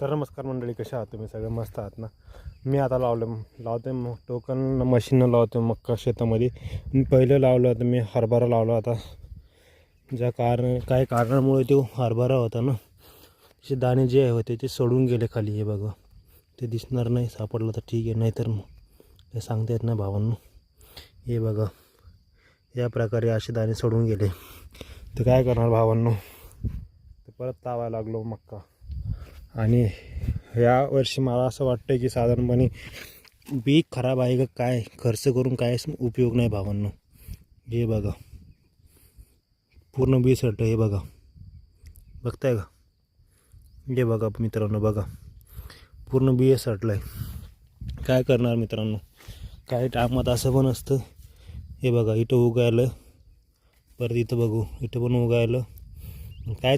तर नमस्कार मंडळी कशा आहात? तुम्ही सगळे मस्त आहात ना? मी आता लावलं लावते मग टोकन मशीननं लावतो मग शेतामध्ये. पहिलं लावलं होतं मी हरभरा लावला होता. ज्या कारण काही कारणामुळे तो हरभरा होता ना? त्याचे दाणे जे होते ते सोडून गेले खाली हे बघा. ते दिसणार नाही सापडलं तर ठीक आहे नाहीतर मग हे सांगता येत नाही भावांनो. हे बघा या प्रकारे असे दाणे सोडून गेले. तर काय करणार भावांनो? तर परत लावायला लागलो मक्का. आणि या वर्षी मला असं वाटतं की साधारणपणे बी खराब आहे का काय खर्च करून कायच उपयोग नाही भावांनो. हे बघा. पूर्ण बी सटलं हे बघा. बघताय का? हे बघा मित्रांनो बघा. पूर्ण बी सटलं आहे काय करणार मित्रांनो? काही टायमात असं पण असतं. हे बघा इथं उगायलं. परत इथं बघू इथं पण उगायलं. काय